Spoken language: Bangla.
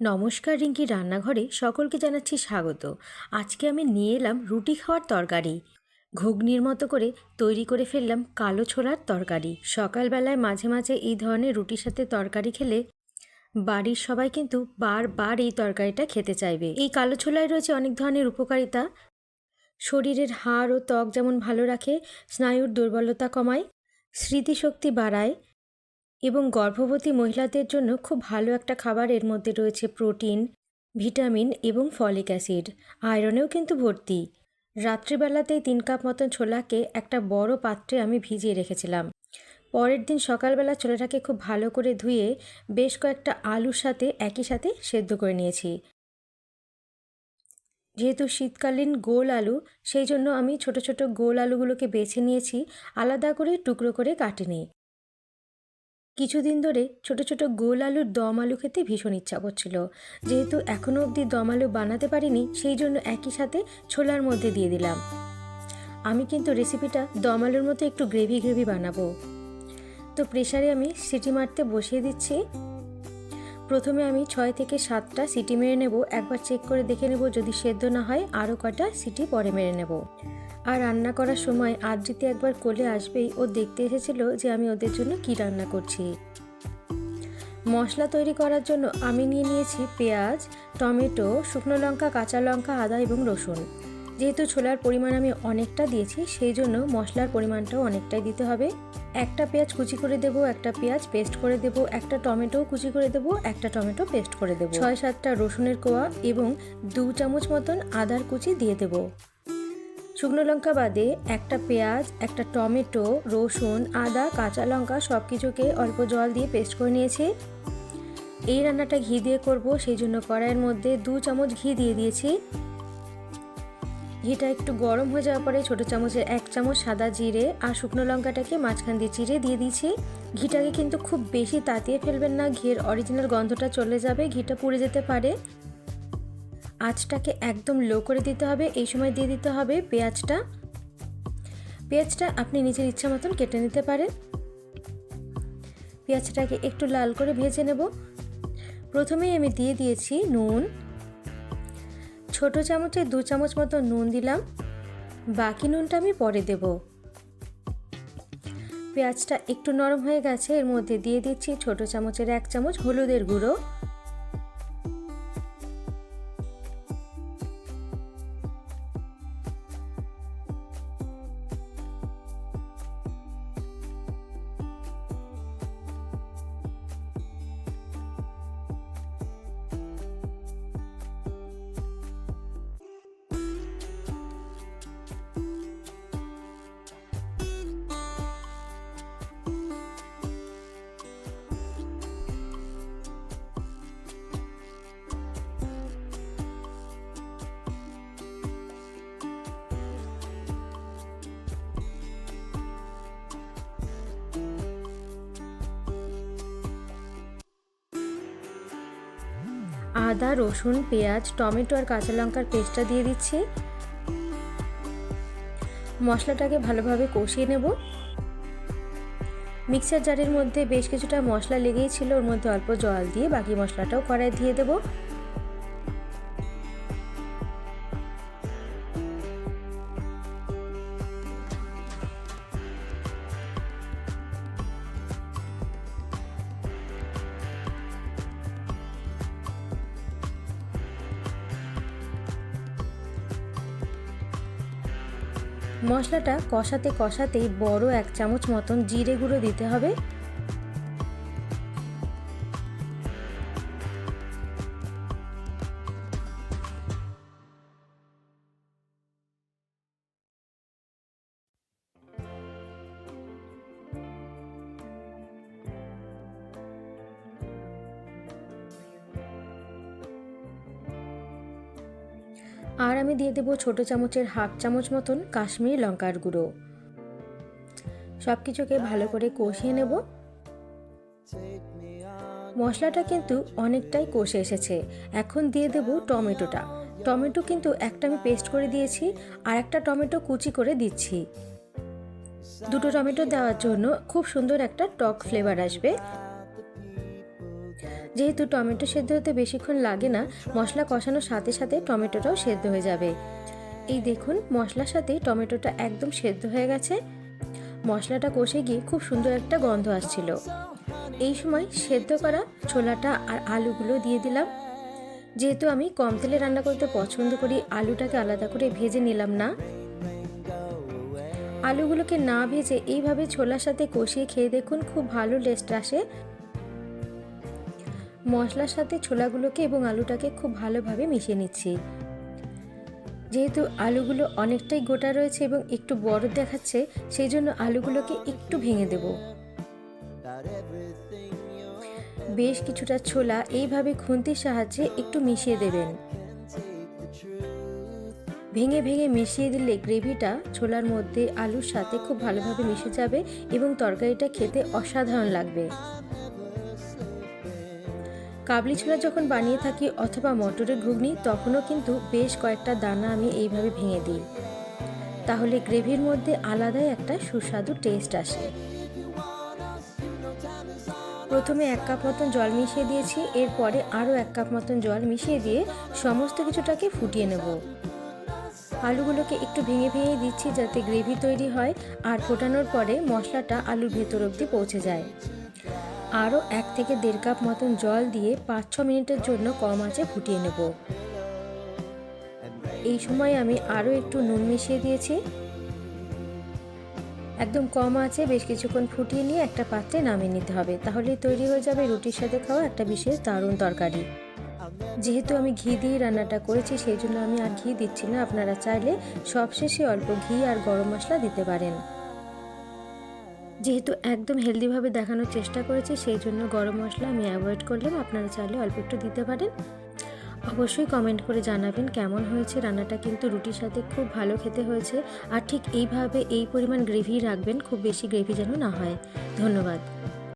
নমস্কার, রিঙ্কি রান্নাঘরে সকলকে জানাচ্ছি স্বাগত। আজকে আমি নিয়ে এলাম রুটি খাওয়ার তরকারি। ঘুগনির মতো করে তৈরি করে ফেললাম কালো ছোলার তরকারি। সকালবেলায় মাঝে মাঝে এই ধরনের রুটির সাথে তরকারি খেলে বাড়ির সবাই কিন্তু বারবার এই তরকারিটা খেতে চাইবে। এই কালো ছোলায় রয়েছে অনেক ধরনের উপকারিতা। শরীরের হাড় ও ত্বক যেমন ভালো রাখে, স্নায়ুর দুর্বলতা কমায়, স্মৃতিশক্তি বাড়ায় এবং গর্ভবতী মহিলাদের জন্য খুব ভালো একটা খাবার এর মধ্যে রয়েছে প্রোটিন, ভিটামিন এবং ফলিক অ্যাসিড। আয়রনেও কিন্তু ভর্তি। রাত্রিবেলাতেই তিন কাপ মতন ছোলাকে একটা বড় পাত্রে আমি ভিজিয়ে রেখেছিলাম। পরের দিন সকালবেলা ছোলাটাকে খুব ভালো করে ধুয়ে বেশ কয়েকটা আলুর সাথে একই সাথে সেদ্ধ করে নিয়েছি। যেহেতু শীতকালীন গোল আলু, সেই জন্য আমি ছোট ছোট গোল আলুগুলোকে বেছে নিয়েছি, আলাদা করে টুকরো করে কাটিনি। কিছুদিন ধরে ছোট ছোট গোল আলুর দম আলু খেতে ভীষণ ইচ্ছা করছিল। যেহেতু এখনও অবধি দম আলু বানাতে পারিনি, সেই জন্য একই সাথে ছোলার মধ্যে দিয়ে দিলাম। আমি কিন্তু রেসিপিটা দম আলুর মতো একটু গ্রেভি গ্রেভি বানাবো। তো প্রেশারে আমি সিটি মারতে বসিয়ে দিচ্ছি। প্রথমে আমি ছয় থেকে সাতটা সিটি মেরে নেব। একবার চেক করে দেখে নেব যদি সেদ্ধ না হয় আরও কটা সিটি পরে মেরে নেব। আর রান্না করার সময় আদ্রিতে একবার কোলে আসবেই ও দেখতে এসেছিল যে আমি ওদের জন্য কি রান্না করছি। মশলা তৈরি করার জন্য আমি নিয়ে নিয়েছি পেঁয়াজ, টমেটো, শুকনো লঙ্কা, কাঁচা লঙ্কা, আদা এবং রসুন। যেহেতু ছোলার পরিমাণ আমি অনেকটা দিয়েছি, সেই জন্য মশলার পরিমাণটাও অনেকটাই দিতে হবে। একটা পেঁয়াজ কুচি করে দেবো, একটা পেঁয়াজ পেস্ট করে দেবো, একটা টমেটো কুচি করে দেবো, একটা টমেটো পেস্ট করে দেবো। ছয় সাতটা রসুনের কোয়া এবং দু চামচ মতন আদার কুচি দিয়ে দেবো। শুকনো লঙ্কা বাদে একটা পেঁয়াজ, একটা টমেটো, রসুন, আদা, কাঁচা লঙ্কা সব কিছুকে অল্প জল দিয়ে পেস্ট করে নিয়েছি। এই রান্নাটা ঘি দিয়ে করব, সেই জন্য কড়াইয়ের মধ্যে দু চামচ ঘি দিয়ে দিয়েছি। ঘিটা একটু গরম হয়ে যাওয়ার পরে ছোটো চামচের এক চামচ সাদা জিরে আর শুকনো লঙ্কাটাকে মাঝখান দিয়ে চিরে দিয়ে দিয়েছি। ঘিটাকে কিন্তু খুব বেশি তাতিয়ে ফেলবেন না, ঘিয়ের অরিজিনাল গন্ধটা চলে যাবে, ঘিটা পুড়ে যেতে পারে। আঁচটাকে একদম লো করে দিতে হবে। এই সময় দিয়ে দিতে হবে পেঁয়াজটা। পেঁয়াজটা আপনি নিজের ইচ্ছা মতন কেটে নিতে পারেন। পেঁয়াজটাকে একটু লাল করে ভেজে নেব। প্রথমেই আমি দিয়ে দিয়েছি নুন। ছোট চামচে দু চামচ মতো নুন দিলাম। বাকি নুনটা আমি পরে দেব। পেঁয়াজটা একটু নরম হয়ে গেছে, এর মধ্যে দিয়ে দিচ্ছি ছোট চামচের এক চামচ হলুদের গুঁড়ো। আদা, রসুন, পেঁয়াজ, টমেটো আর কাঁচা লঙ্কার পেস্টটা দিয়ে দিচ্ছি। মশলাটাকে ভালোভাবে কষিয়ে নেব। মিক্সার জারের মধ্যে বেশ কিছুটা মশলা লেগেই ছিল, ওর মধ্যে অল্প জল দিয়ে বাকি মশলাটাও কড়াই দিয়ে দেবো। মশলাটা কষাতে কষাতেই বড় এক চামচ মতন জিরে গুঁড়ো দিতে হবে। আর আমি দিয়ে দেবো ছোটো চামচের হাফ চামচ মতন কাশ্মীরি লঙ্কার গুঁড়ো। সব কিছুকে ভালো করে কষিয়ে নেব। মশলাটা কিন্তু অনেকটাই কষে এসেছে। এখন দিয়ে দেব টমেটোটা। টমেটো কিন্তু একটা আমি পেস্ট করে দিয়েছি আর একটা টমেটো কুচি করে দিচ্ছি। দুটো টমেটো দেওয়ার জন্য খুব সুন্দর একটা টক ফ্লেভার আসবে। যেহেতু টমেটো সেদ্ধ হতে বেশিক্ষণ লাগে না, মশলা কষানোর সাথে সাথে টমেটোটাও সেদ্ধ হয়ে যাবে। এই দেখুন, মশলার সাথে টমেটোটা একদম সেদ্ধ হয়ে গেছে। মশলাটা কষে গিয়ে খুব সুন্দর একটা গন্ধ আসছিল। এই সময় সেদ্ধ করা ছোলাটা আর আলুগুলো দিয়ে দিলাম। যেহেতু আমি কম তেলে রান্না করতে পছন্দ করি, আলুটাকে আলাদা করে ভেজে নিলাম না। আলুগুলোকে না ভেজে এইভাবে ছোলার সাথে কষিয়ে খেয়ে দেখুন, খুব ভালো টেস্ট আসে। মশলার সাথে ছোলাগুলোকে এবং আলুটাকে খুব ভালোভাবে মিশিয়ে নিচ্ছি। যেহেতু আলুগুলো অনেকটাই গোটা রয়েছে এবং একটু বড় দেখাচ্ছে, সেই জন্য আলুগুলোকে একটু ভেঙে দেব। বেশ কিছুটা ছোলা এইভাবে খুন্তির সাহায্যে একটু মিশিয়ে দেবেন। ভেঙে ভেঙে মিশিয়ে দিলে গ্রেভিটা ছোলার মধ্যে আলুর সাথে খুব ভালোভাবে মিশে যাবে এবং তরকারিটা খেতে অসাধারণ লাগবে। কাবলি ছোলা যখন বানিয়ে থাকি অথবা মটরের ঘুগনি, তখনও কিন্তু বেশ কয়েকটা দানা আমি এইভাবে ভেঙে দিই। তাহলে গ্রেভির মধ্যে আলাদাই একটা সুস্বাদু টেস্ট আসে। প্রথমে এক কাপ মতন জল মিশিয়ে দিয়েছি, এরপরে আরও এক কাপ মতন জল মিশিয়ে দিয়ে সমস্ত কিছুটাকে ফুটিয়ে নেব। আলুগুলোকে একটু ভেঙে ভেঙে দিচ্ছি যাতে গ্রেভি তৈরি হয় আর ফোটানোর পরে মশলাটা আলুর ভেতর অবধি পৌঁছে যায়। আরও এক থেকে দেড় কাপ মতন জল দিয়ে পাঁচ ছ মিনিটের জন্য কম আঁচে ফুটিয়ে নেব। এই সময় আমি আরও একটু নুন মিশিয়ে দিয়েছি। একদম কম আছে, বেশ কিছুক্ষণ ফুটিয়ে নিয়ে একটা পাত্রে নামিয়ে নিতে হবে। তাহলেই তৈরি হয়ে যাবে রুটির সাথে খাওয়া একটা বিশেষ দারুণ তরকারি। যেহেতু আমি ঘি দিয়ে রান্নাটা করেছি, সেই জন্য আমি আর ঘি দিচ্ছি না। আপনারা চাইলে সবশেষে অল্প ঘি আর গরম মশলা দিতে পারেন। যেহেতু একদম হেলদিভাবে দেখানোর চেষ্টা করেছি, সেই জন্য গরম মশলা আমি অ্যাভয়েড করলাম। আপনারা চাইলে অল্প একটু দিতে পারেন। অবশ্যই কমেন্ট করে জানাবেন কেমন হয়েছে রান্নাটা। কিন্তু রুটির সাথে খুব ভালো খেতে হয়েছে। আর ঠিক এইভাবে এই পরিমাণ গ্রেভি রাখবেন, খুব বেশি গ্রেভি যেন না হয়। ধন্যবাদ।